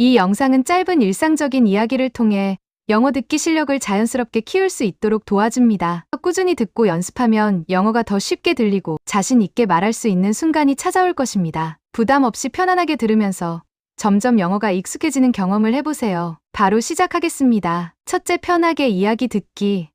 이 영상은 짧은 일상적인 이야기를 통해 영어 듣기 실력을 자연스럽게 키울 수 있도록 도와줍니다. 꾸준히 듣고 연습하면 영어가 더 쉽게 들리고 자신 있게 말할 수 있는 순간이 찾아올 것입니다. 부담 없이 편안하게 들으면서 점점 영어가 익숙해지는 경험을 해보세요. 바로 시작하겠습니다. 첫째 편하게 이야기 듣기.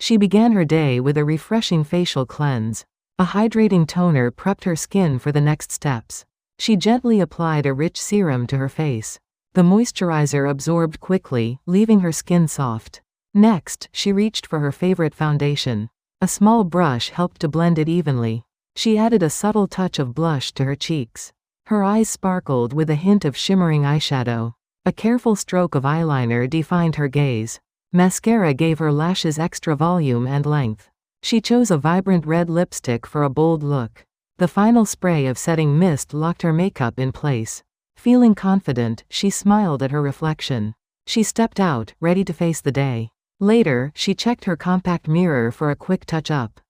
She began her day with a refreshing facial cleanse. A hydrating toner prepped her skin for the next steps. She gently applied a rich serum to her face. The moisturizer absorbed quickly, leaving her skin soft. Next, she reached for her favorite foundation. A small brush helped to blend it evenly. She added a subtle touch of blush to her cheeks. Her eyes sparkled with a hint of shimmering eyeshadow. A careful stroke of eyeliner defined her gaze. Mascara gave her lashes extra volume and length. She chose a vibrant red lipstick for a bold look. The final spray of setting mist locked her makeup in place. Feeling confident, she smiled at her reflection. She stepped out, ready to face the day. Later, she checked her compact mirror for a quick touch up.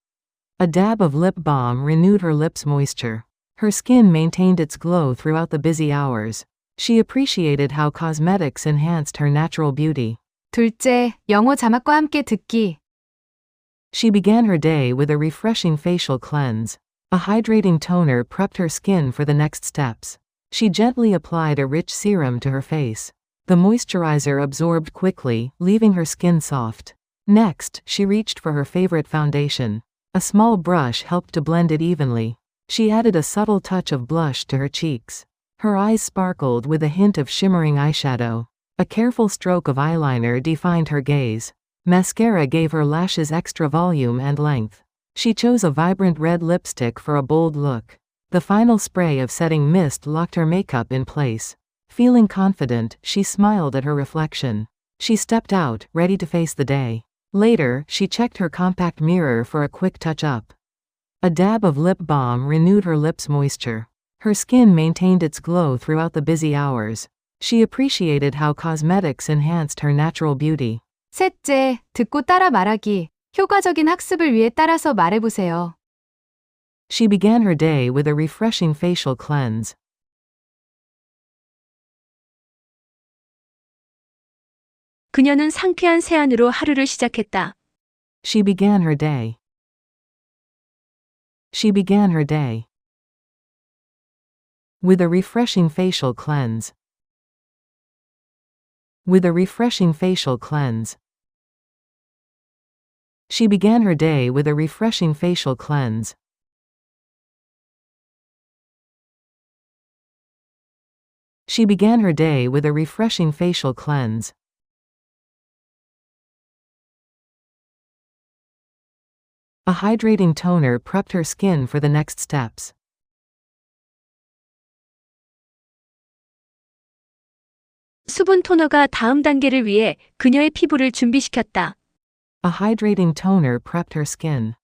A dab of lip balm renewed her lips' moisture. Her skin maintained its glow throughout the busy hours. She appreciated how cosmetics enhanced her natural beauty. 둘째, 영어 자막과 함께 듣기. She began her day with a refreshing facial cleanse. A hydrating toner prepped her skin for the next steps. She gently applied a rich serum to her face. The moisturizer absorbed quickly, leaving her skin soft. Next, she reached for her favorite foundation. A small brush helped to blend it evenly. She added a subtle touch of blush to her cheeks. Her eyes sparkled with a hint of shimmering eyeshadow. A careful stroke of eyeliner defined her gaze. Mascara gave her lashes extra volume and length. She chose a vibrant red lipstick for a bold look. The final spray of setting mist locked her makeup in place. Feeling confident, she smiled at her reflection. She stepped out, ready to face the day. Later, she checked her compact mirror for a quick touch up. A dab of lip balm renewed her lips' moisture. Her skin maintained its glow throughout the busy hours. She appreciated how cosmetics enhanced her natural beauty. 셋째, 듣고 따라 말하기. 효과적인 학습을 위해 따라서 말해보세요. She began her day with a refreshing facial cleanse. 그녀는 상쾌한 세안으로 하루를 시작했다. She began her day. She began her day with a refreshing facial cleanse. With a refreshing facial cleanse. She began her day with a refreshing facial cleanse. She began her day with a refreshing facial cleanse. A hydrating toner prepped her skin for the next steps. 수분 토너가 다음 단계를 위해 그녀의 피부를 준비시켰다. A hydrating toner prepped her skin.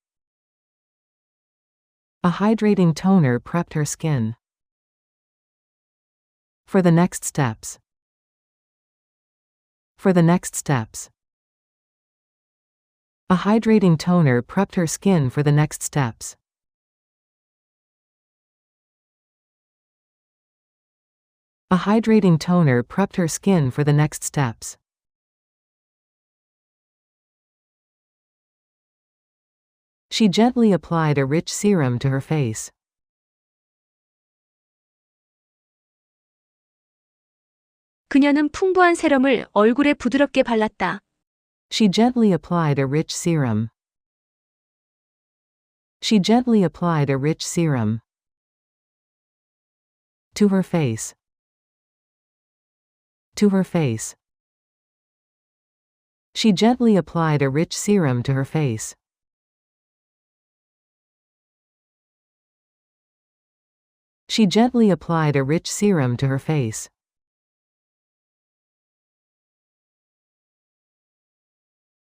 A hydrating toner prepped her skin for the next steps. For the next steps. A hydrating toner prepped her skin for the next steps. A hydrating toner prepped her skin for the next steps. She gently applied a rich serum to her face. 그녀는 풍부한 세럼을 얼굴에 부드럽게 발랐다. She gently applied a rich serum. She gently applied a rich serum to her face. To her face. She gently applied a rich serum to her face. She gently applied a rich serum to her face.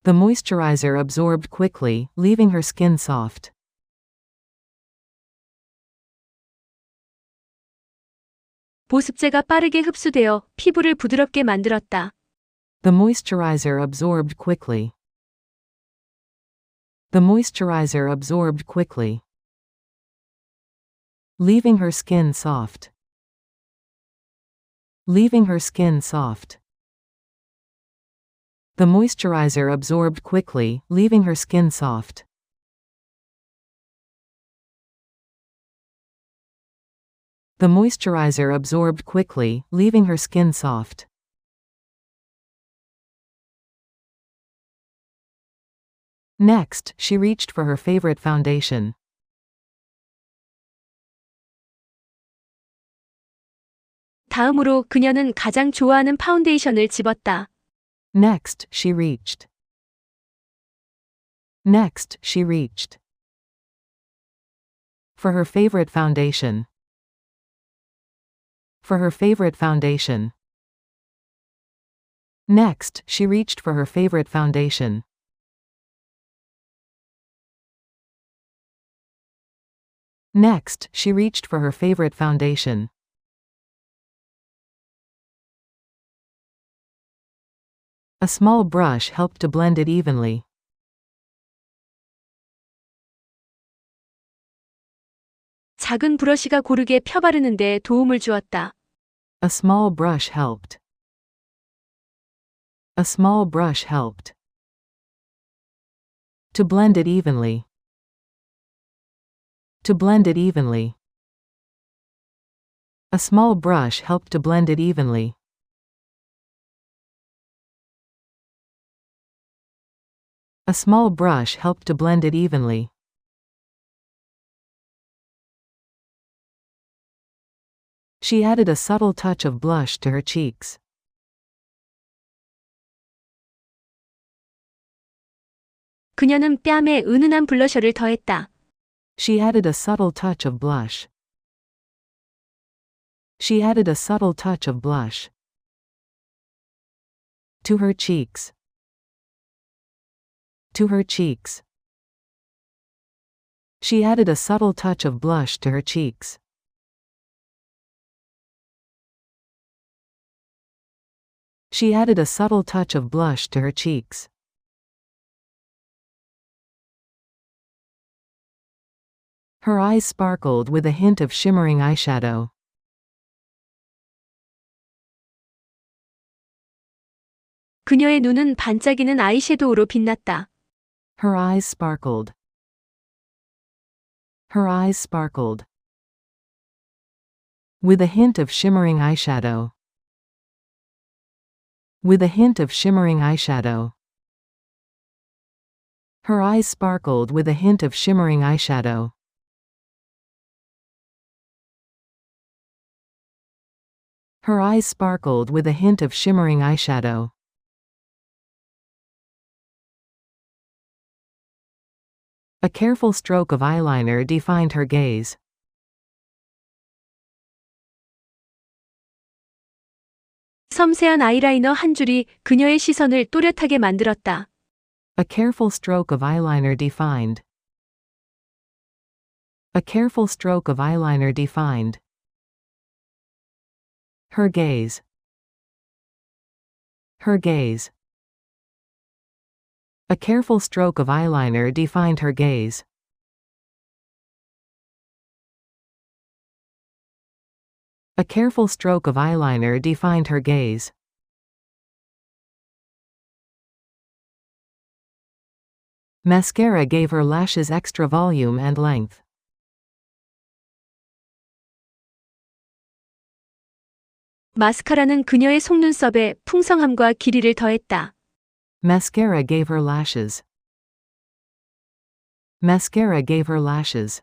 The moisturizer absorbed quickly, leaving her skin soft. 보습제가 빠르게 흡수되어 피부를 부드럽게 만들었다. The moisturizer absorbed quickly. The moisturizer absorbed quickly, leaving her skin soft. leaving her skin soft. The moisturizer absorbed quickly, leaving her skin soft. The moisturizer absorbed quickly, leaving her skin soft. Next, she reached for her favorite foundation. 다음으로 그녀는 가장 좋아하는 파운데이션을 집었다. Next, she reached. Next, she reached. For her favorite foundation. For her favorite foundation. Next, she reached for her favorite foundation. Next, she reached for her favorite foundation. A small brush helped to blend it evenly. 작은 브러쉬가 고르게 펴바르는데 도움을 주었다. A small brush helped. A small brush helped. To blend it evenly. To blend it evenly. A small brush helped to blend it evenly. A small brush helped to blend it evenly. She added a subtle touch of blush to her cheeks. 그녀는 뺨에 은은한 블러셔를 더했다. She added a subtle touch of blush. She added a subtle touch of blush to her cheeks. To her cheeks. She added a subtle touch of blush to her cheeks. She added a subtle touch of blush to her cheeks. Her eyes sparkled with a hint of shimmering eyeshadow. 그녀의 눈은 반짝이는 아이섀도우로 빛났다. Her eyes sparkled. Her eyes sparkled. With a hint of shimmering eyeshadow. With a hint of shimmering eyeshadow. Her eyes sparkled with a hint of shimmering eyeshadow. Her eyes sparkled with a hint of shimmering eyeshadow. A careful stroke of eyeliner defined her gaze. 섬세한 아이라이너 한 줄이 그녀의 시선을 또렷하게 만들었다. A careful stroke of eyeliner defined. A careful stroke of eyeliner defined. Her gaze. Her gaze. A careful stroke of eyeliner defined her gaze. A careful stroke of eyeliner defined her gaze. Mascara gave her lashes extra volume and length. 마스카라는 그녀의 속눈썹에 풍성함과 길이를 더했다. Mascara gave her lashes. Mascara gave her lashes.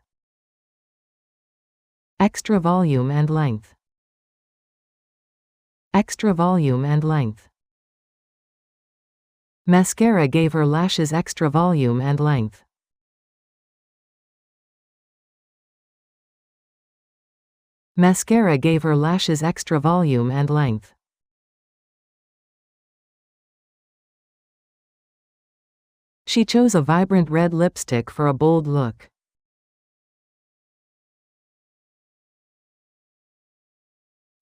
Extra volume and length. Extra volume and length. Mascara gave her lashes extra volume and length. Mascara gave her lashes extra volume and length. She chose a vibrant red lipstick for a bold look.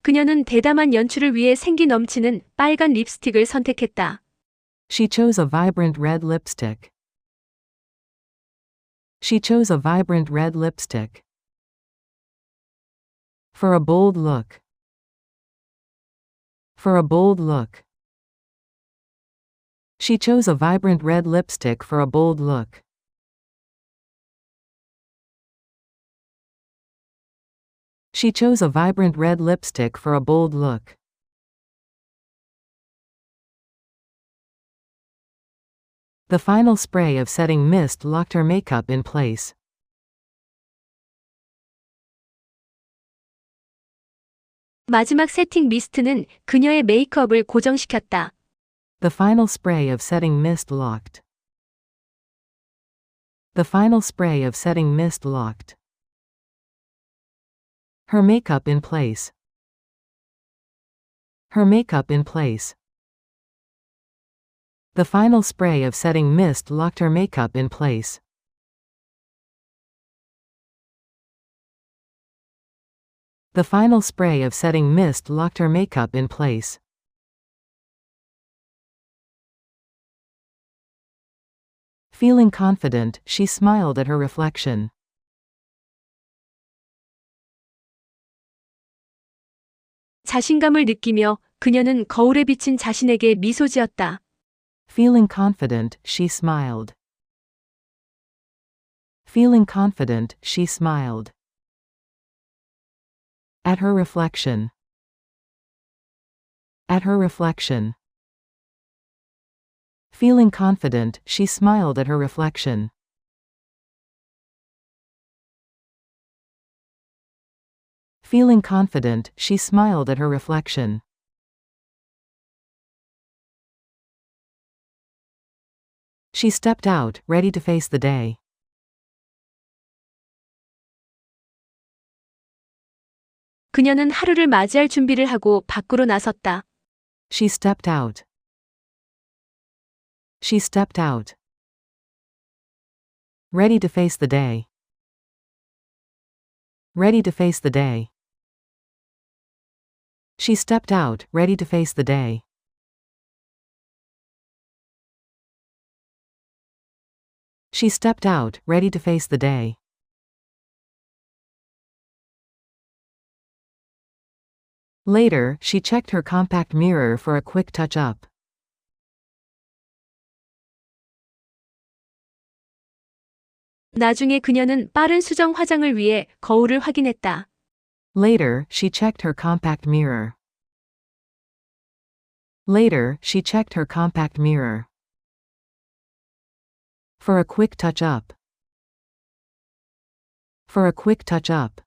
그녀는 대담한 연출을 위해 생기 넘치는 빨간 립스틱을 선택했다. She chose a vibrant red lipstick. She chose a vibrant red lipstick. For a bold look. For a bold look. She chose a vibrant red lipstick for a bold look. She chose a vibrant red lipstick for a bold look. The final spray of setting mist locked her makeup in place. 마지막 세팅 미스트는 그녀의 메이크업을 고정시켰다. The final spray of setting mist locked. The final spray of setting mist locked. Her makeup in place. Her makeup in place. The final spray of setting mist locked her makeup in place. The final spray of setting mist locked her makeup in place. Feeling confident, she smiled at her reflection. 자신감을 느끼며 그녀는 거울에 비친 자신에게 미소 지었다. Feeling confident, she smiled. Feeling confident, she smiled. At her reflection. At her reflection. Feeling confident, she smiled at her reflection. Feeling confident, she smiled at her reflection. She stepped out, ready to face the day. 그녀는 하루를 맞이할 준비를 하고 밖으로 나섰다. She stepped out. she stepped out. Ready to face the day. Ready to face the day. She stepped out, ready to face the day. She stepped out, ready to face the day. Later, she checked her compact mirror for a quick touch 나중에 그녀는 빠른 수정 화장을 위해 거울을 확인했다. Later, she checked her compact mirror. Later, she checked her compact mirror. For a quick touch up. For a quick touch up.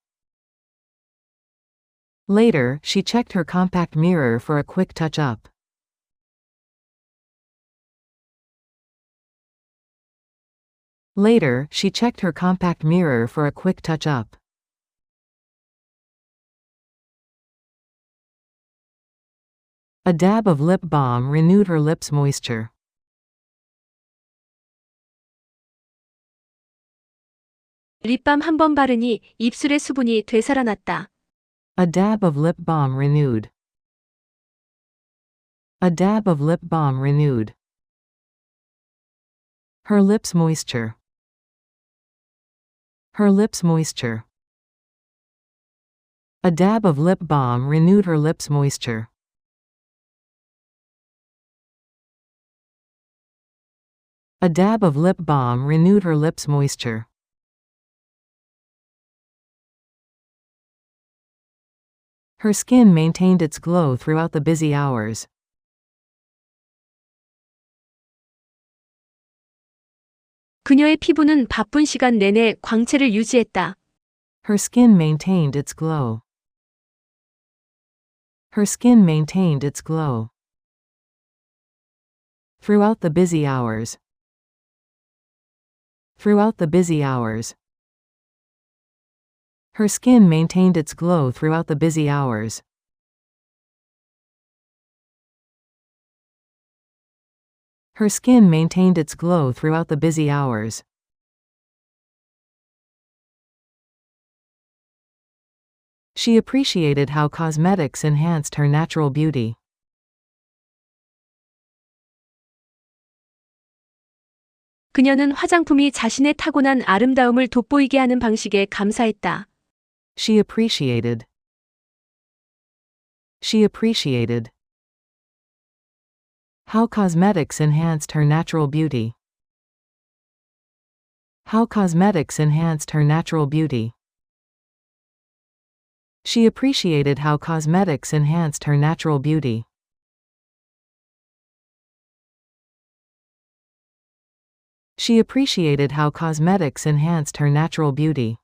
Later, she checked her compact mirror for a quick touch up. Later, she checked her compact mirror for a quick touch up. A dab of lip balm renewed her lips' moisture. 립밤 한 번 바르니 입술의 수분이 되살아났다. A dab of lip balm renewed. A dab of lip balm renewed. Her lips' moisture. Her lips' moisture. A dab of lip balm renewed her lips' moisture. A dab of lip balm renewed her lips' moisture. Her skin maintained its glow throughout the busy hours. 그녀의 피부는 바쁜 시간 내내 광채를 유지했다. Her skin maintained its glow. Her skin maintained its glow. Throughout the busy hours. Throughout the busy hours. Her skin maintained its glow throughout the busy hours. Her skin maintained its glow throughout the busy hours. She appreciated how cosmetics enhanced her natural beauty. 그녀는 화장품이 자신의 타고난 아름다움을 돋보이게 하는 방식에 감사했다. She appreciated. She appreciated. How cosmetics enhanced her natural beauty. How cosmetics enhanced her natural beauty. She appreciated how cosmetics enhanced her natural beauty. She appreciated how cosmetics enhanced her natural beauty.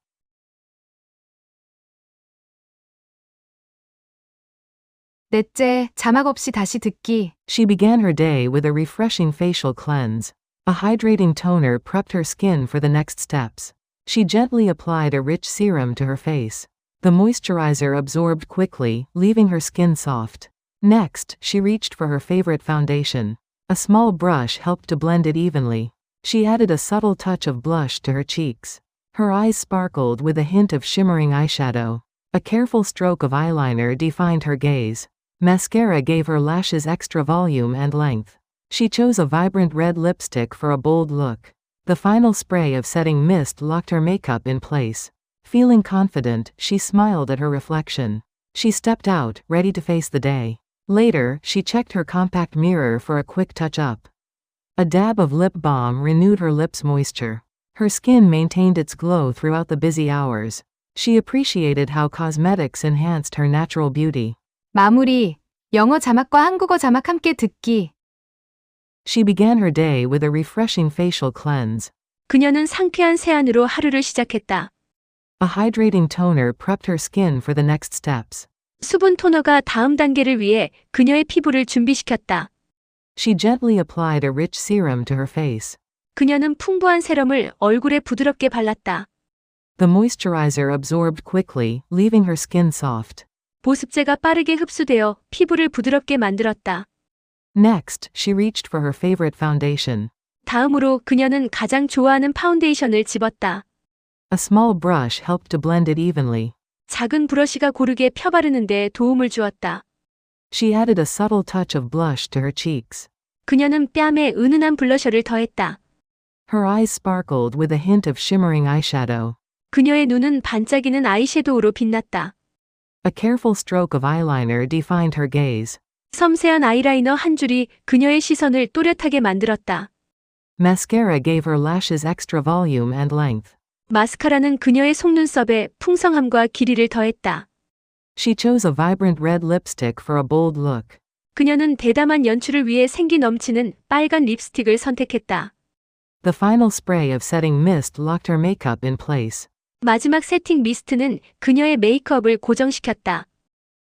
넷째, 자막 없이 다시 듣기. She began her day with a refreshing facial cleanse. A hydrating toner prepped her skin for the next steps. She gently applied a rich serum to her face. The moisturizer absorbed quickly, leaving her skin soft. Next, she reached for her favorite foundation. A small brush helped to blend it evenly. She added a subtle touch of blush to her cheeks. Her eyes sparkled with a hint of shimmering eyeshadow. A careful stroke of eyeliner defined her gaze. Mascara gave her lashes extra volume and length. She chose a vibrant red lipstick for a bold look. The final spray of setting mist locked her makeup in place. Feeling confident, she smiled at her reflection. She stepped out, ready to face the day. Later, she checked her compact mirror for a quick touch-up. A dab of lip balm renewed her lips' moisture. Her skin maintained its glow throughout the busy hours. She appreciated how cosmetics enhanced her natural beauty. 마무리. 영어 자막과 한국어 자막 함께 듣기. She began her day with a refreshing facial cleanse. 그녀는 상쾌한 세안으로 하루를 시작했다. A hydrating toner prepped her skin for the next steps. 수분 토너가 다음 단계를 위해 그녀의 피부를 준비시켰다. She gently applied a rich serum to her face. 그녀는 풍부한 세럼을 얼굴에 부드럽게 발랐다. The moisturizer absorbed quickly, leaving her skin soft. 보습제가 빠르게 흡수되어 피부를 부드럽게 만들었다. Next, she reached for her favorite foundation. 다음으로 그녀는 가장 좋아하는 파운데이션을 집었다. A small brush helped to blend it evenly. 작은 브러쉬가 고르게 펴바르는데 도움을 주었다. She added a subtle touch of blush to her cheeks. 그녀는 뺨에 은은한 블러셔를 더했다. Her eyes sparkled with a hint of shimmering eyeshadow. 그녀의 눈은 반짝이는 아이섀도우로 빛났다. A careful stroke of eyeliner defined her gaze. 섬세한 아이라이너 한 줄이 그녀의 시선을 또렷하게 만들었다. Mascara gave her lashes extra volume and length. 마스카라는 그녀의 속눈썹에 풍성함과 길이를 더했다. She chose a vibrant red lipstick for a bold look. 그녀는 대담한 연출을 위해 생기 넘치는 빨간 립스틱을 선택했다. The final spray of setting mist locked her makeup in place. 마지막 세팅 미스트는 그녀의 메이크업을 고정시켰다.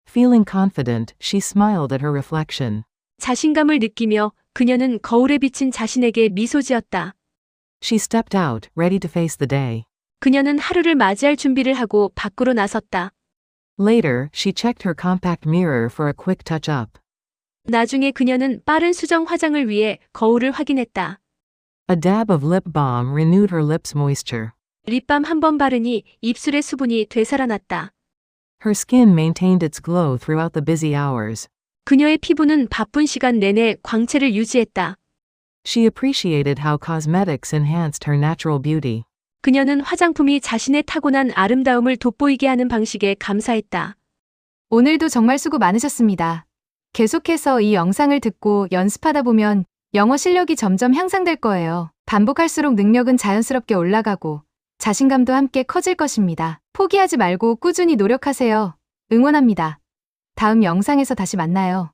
Feeling confident, she smiled at her reflection. 자신감을 느끼며 그녀는 거울에 비친 자신에게 미소 지었다. She stepped out, ready to face the day. 그녀는 하루를 맞이할 준비를 하고 밖으로 나섰다. Later, she checked her compact mirror for a quick touch-up. 나중에 그녀는 빠른 수정 화장을 위해 거울을 확인했다. A dab of lip balm renewed her lips' moisture. 립밤 한 번 바르니 입술의 수분이 되살아났다. Her skin maintained its glow throughout the busy hours. 그녀의 피부는 바쁜 시간 내내 광채를 유지했다. She appreciated how cosmetics enhanced her natural beauty. 그녀는 화장품이 자신의 타고난 아름다움을 돋보이게 하는 방식에 감사했다. 오늘도 정말 수고 많으셨습니다. 계속해서 이 영상을 듣고 연습하다 보면 영어 실력이 점점 향상될 거예요. 반복할수록 능력은 자연스럽게 올라가고 자신감도 함께 커질 것입니다. 포기하지 말고 꾸준히 노력하세요. 응원합니다. 다음 영상에서 다시 만나요.